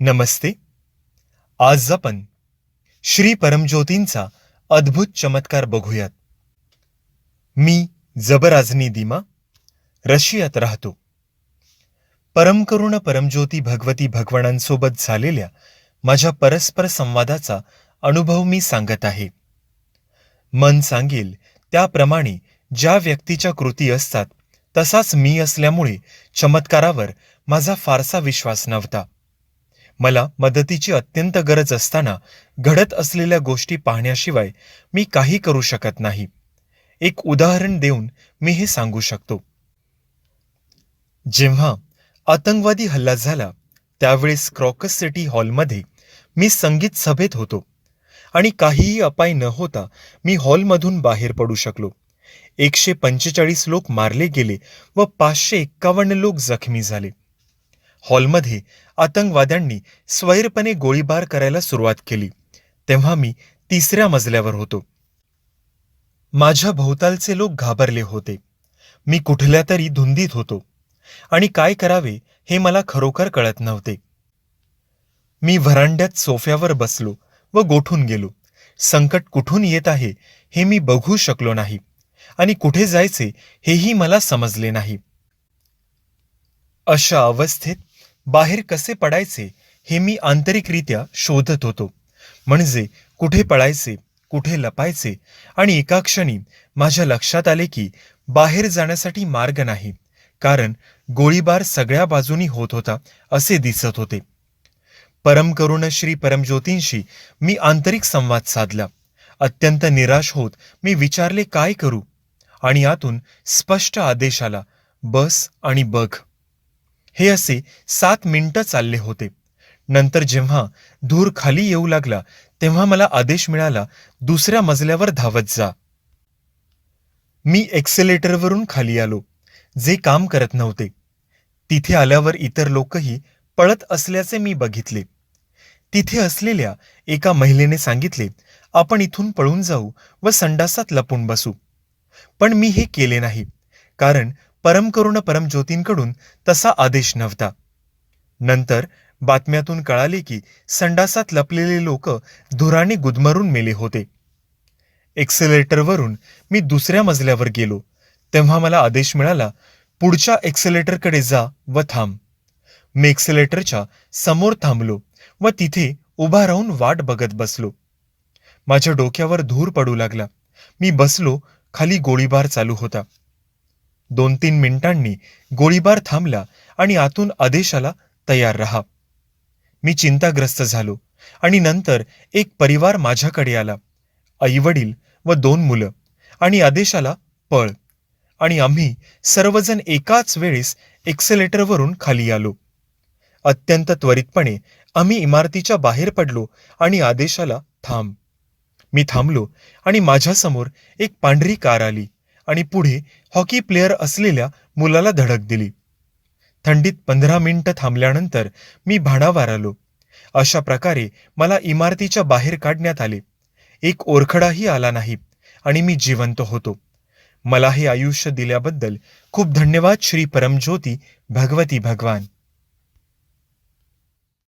नमस्ते. आज आपण श्री परमज्योतींचा अद्भुत चमत्कार बघूयात. मी जबराजनी दिमा रशियात राहतो. परमकरुण परमज्योती भगवती भगवानांसोबत झालेल्या माझ्या परस्पर संवादाचा अनुभव मी सांगत आहे. मन सांगेल त्याप्रमाणे ज्या व्यक्तीच्या कृती असतात तसाच मी असल्यामुळे चमत्कारावर माझा फारसा विश्वास नव्हता. मला मदतीची अत्यंत गरज असताना घडत असलेल्या गोष्टी पाहण्याशिवाय मी काही करू शकत नाही. एक उदाहरण देऊन मी हे सांगू शकतो. जेव्हा आतंकवादी हल्ला झाला त्यावेळेस क्रॉकस सिटी हॉलमध्ये मी संगीत सभेत होतो आणि काहीही अपाय न होता मी हॉलमधून बाहेर पडू शकलो. एकशे पंचेचाळीस लोक मारले गेले व पाचशे एक्कावन्न लोक जखमी झाले. हॉलमध्ये आतंकवाद्यांनी स्वैरपणे गोळीबार करायला सुरुवात केली. तेव्हा मी तिसऱ्या मजल्यावर होतो. माझ्या भोवतालचे लोक घाबरले होते. मी कुठल्या तरी धुंदीत होतो. आणि काय करावे हे मला खरोखर कळत नव्हते. मी व्हरांड्यात सोफ्यावर बसलो व गोठून गेलो. संकट कुठून येत आहे हे मी बघू शकलो नाही. आणि कुठे जायचे हेही मला समजले नाही. अशा अवस्थेत बाहेर कसे पडायचे हे मी आंतरिकरित्या शोधत होतो. म्हणजे कुठे पळायचे कुठे लपायचे आणि एका क्षणी माझ्या लक्षात आले की बाहेर जाण्यासाठी मार्ग नाही कारण गोळीबार सगळ्या बाजूनी होत होता असे दिसत होते. परमकरुण श्री परमज्योतींशी मी आंतरिक संवाद साधला. अत्यंत निराश होत मी विचारले काय करू? आणि यातून स्पष्ट आदेश आला बस आणि बघ. हे असे सात मिनिटं चालले होते. नंतर जेव्हा धूर खाली येऊ लागला तेव्हा मला आदेश मिळाला दुसऱ्या मजल्यावर धावत जा. मी एक्सेलेटरवरून खाली आलो जे काम करत नव्हते. तिथे आल्यावर इतर लोकही पळत असल्याचे मी बघितले. तिथे असलेल्या एका महिलेने सांगितले आपण इथून पळून जाऊ व संडासात लपून बसू. पण मी हे केले नाही कारण परमकरुण परमज्योतींकडून तसा आदेश नव्हता. नंतर बातम्यातून कळाले की संडासात लपलेले लोक धुराने गुदमरून मेले होते. एक्सेलेटरवरून मी दुसऱ्या मजल्यावर गेलो. तेव्हा मला आदेश मिळाला पुढच्या एक्सेलेटरकडे जा व थांब. मी एक्सेलेटरच्या समोर थांबलो व तिथे उभा राहून वाट बघत बसलो. माझ्या डोक्यावर धूर पडू लागला. मी बसलो खाली गोळीबार चालू होता. दोन तीन मिनिटांनी गोळीबार थांबला आणि आतून आदेशाला तयार रहा. मी चिंताग्रस्त झालो आणि नंतर एक परिवार माझ्याकडे आला. आईवडील व दोन मुलं आणि आदेशाला पळ. आणि आम्ही सर्वजण एकाच वेळेस एक्सेलेटरवरून खाली आलो. अत्यंत त्वरितपणे आम्ही इमारतीच्या बाहेर पडलो आणि आदेशाला थांब. मी थांबलो आणि माझ्यासमोर एक पांढरी कार आली. आणि पुढे हॉकी प्लेअर असलेल्या मुलाला धडक दिली. थंडीत पंधरा मिनिटं थांबल्यानंतर मी भाणावर आलो. अशा प्रकारे मला इमारतीच्या बाहेर काढण्यात आले. एक ओरखडाही आला नाही आणि मी जिवंत होतो. मला हे आयुष्य दिल्याबद्दल खूप धन्यवाद श्री परमज्योती भगवती भगवान.